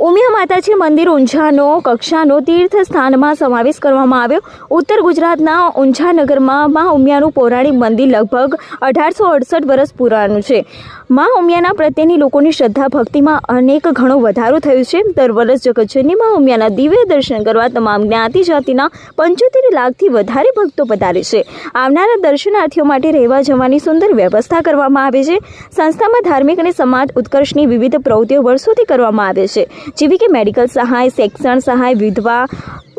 ઉમિયા માતાજી મંદિર ઊંઝાનો, કક્ષાનો તીર્થ સ્થાનમાં સમાવેશ કરવામાં આવ્યો. ઉત્તર ગુજરાતના ઊંઝા નગરમાં મા ઉમિયાનું પૌરાણિક મંદિર લગભગ અઢારસો અડસઠ વર્ષ પુરાણું છે. મા ઉમિયાના પ્રત્યેની લોકોની શ્રદ્ધા ભક્તિમાં અનેક ઘણો વધારો થયો છે. દર વર્ષ જગતજનની માં ઉમિયાના દિવ્ય દર્શન કરવા તમામ જ્ઞાતિ જાતિના પંચોતેર લાખથી વધારે ભક્તો પધારે છે. આવનારા દર્શનાર્થીઓ માટે રહેવા જવાની સુંદર વ્યવસ્થા કરવામાં આવે છે. સંસ્થામાં ધાર્મિક અને સમાજ ઉત્કર્ષની વિવિધ પ્રવૃત્તિઓ વર્ષોથી કરવામાં આવે છે. જેવી કે મેડિકલ સહાય શૈક્ષણ સહાય, વિધવા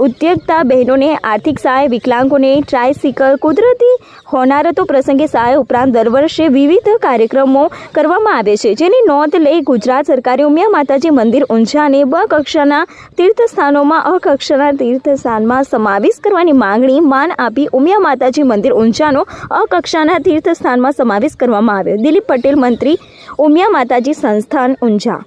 ઉદ્યોગતા બહેનોને આર્થિક સહાય વિકલાંગોને ટ્રાયસિકલ કુદરતી હોનારતો પ્રસંગે સહાય ઉપરાંત દર વર્ષે વિવિધ કાર્યક્રમો કરવામાં આવે છે. જેની નોંધ લઈ ગુજરાત સરકારે ઉમિયા માતાજી મંદિર ઊંઝાને બ કક્ષાના તીર્થસ્થાનોમાં, અ કક્ષાના તીર્થસ્થાનમાં સમાવેશ કરવાની માંગણી માન આપી ઉમિયા માતાજી મંદિર ઊંઝાનો, અ કક્ષાના તીર્થસ્થાનમાં સમાવેશ કરવામાં આવ્યો. દિલીપ પટેલ, મંત્રી, ઉમિયા માતાજી સંસ્થાન, ઊંઝા.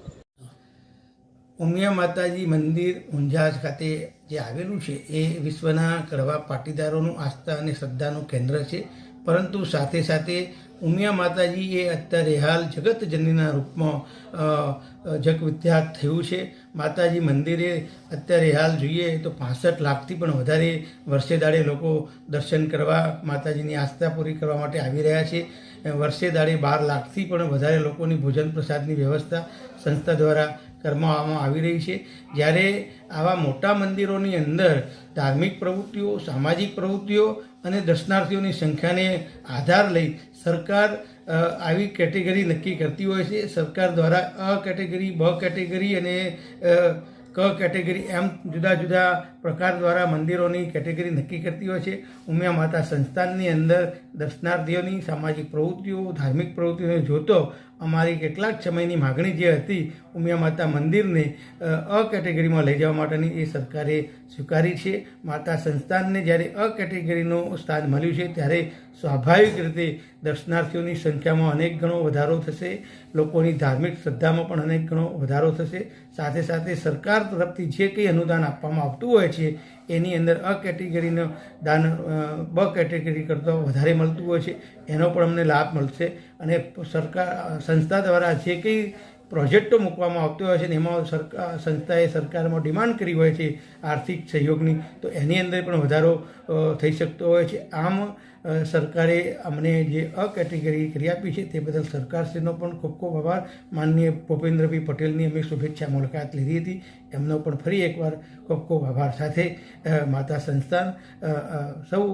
ઉમિયા માતાજી મંદિર ઊંઝાજ ખાતે જે આવેલું છે, એ વિશ્વના કડવા પાટીદારોનું આસ્થા અને શ્રદ્ધાનું કેન્દ્ર છે. પરંતુ સાથે સાથે ઉમિયા માતાજી એ અત્યારે હાલ જગતજનનીના રૂપમાં જગવિખ્યાત થયું છે. માતાજી મંદિરે અત્યારે હાલ જોઈએ તો પાસઠ લાખથી પણ વધારે વર્ષે દાડે લોકો દર્શન કરવા માતાજીની આસ્થા પૂરી કરવા માટે આવી રહ્યા છે. વર્ષે દાડે બાર લાખથી પણ વધારે લોકોની ભોજન પ્રસાદની વ્યવસ્થા સંસ્થા દ્વારા કરવામાં આવી રહી છે. જ્યારે આવા મોટા મંદિરોની અંદર ધાર્મિક પ્રવૃત્તિઓ, સામાજિક પ્રવૃત્તિઓ અને દર્શનાર્થીઓની સંખ્યાને આધાર લઈ સરકાર આવી કેટેગરી નક્કી કરતી હોય છે. સરકાર દ્વારા અ કેટેગરી, બ કેટેગરી અને ક કેટેગરી એમ જુદા જુદા પ્રકાર દ્વારા મંદિરોની કેટેગરી નક્કી કરતી હોય છે. ઉમિયા માતા સંસ્થાનની અંદર દર્શનાર્થીઓની સામાજિક પ્રવૃત્તિઓ ધાર્મિક પ્રવૃત્તિઓને જોતો અમારી કેટલાક સમયની માગણી જે હતી ઉમિયા માતા મંદિરને અ, કેટેગરીમાં લઈ જવા માટેની એ સરકારે સ્વીકારી છે. માતા સંસ્થાનને જ્યારે અ કેટેગરીનું સ્થાન મળ્યું છે ત્યારે સ્વાભાવિક રીતે દર્શનાર્થીઓની સંખ્યામાં અનેક ગણો વધારો થશે. લોકોની ધાર્મિક શ્રદ્ધામાં પણ અનેક ગણો વધારો થશે. સાથે સાથે સરકાર તરફથી જે કંઈ અનુદાન આપવામાં આવતું હોય એની અંદર અ કેટેગરીનો દાન બ કેટેગરી કરતાં વધારે મળતું હોય છે, એનો પણ અમને લાભ મળશે. અને સરકાર, સંસ્થા દ્વારા જે કંઈ પ્રોજેક્ટો મૂકવામાં આવતો હોય છે ને એમાં સરકાર સંસ્થાએ સરકારમાં ડિમાન્ડ કરી હોય છે આર્થિક સહયોગની, તો એની અંદર પણ વધારો થઈ શકતો હોય છે. આમ સરકારે અમને જે અ કેટેગરી કરી આપી છે તે બદલ સરકારશ્રીનો પણ ખૂબ ખૂબ આભાર. માનનીય ભૂપેન્દ્રભાઈ પટેલની અમે શુભેચ્છા મુલાકાત લીધી હતી. એમનો પણ ફરી એકવાર ખૂબ ખૂબ આભાર. સાથે માતા સંસ્થાન સૌ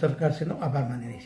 સરકારશ્રીનો આભાર માની રહી છે.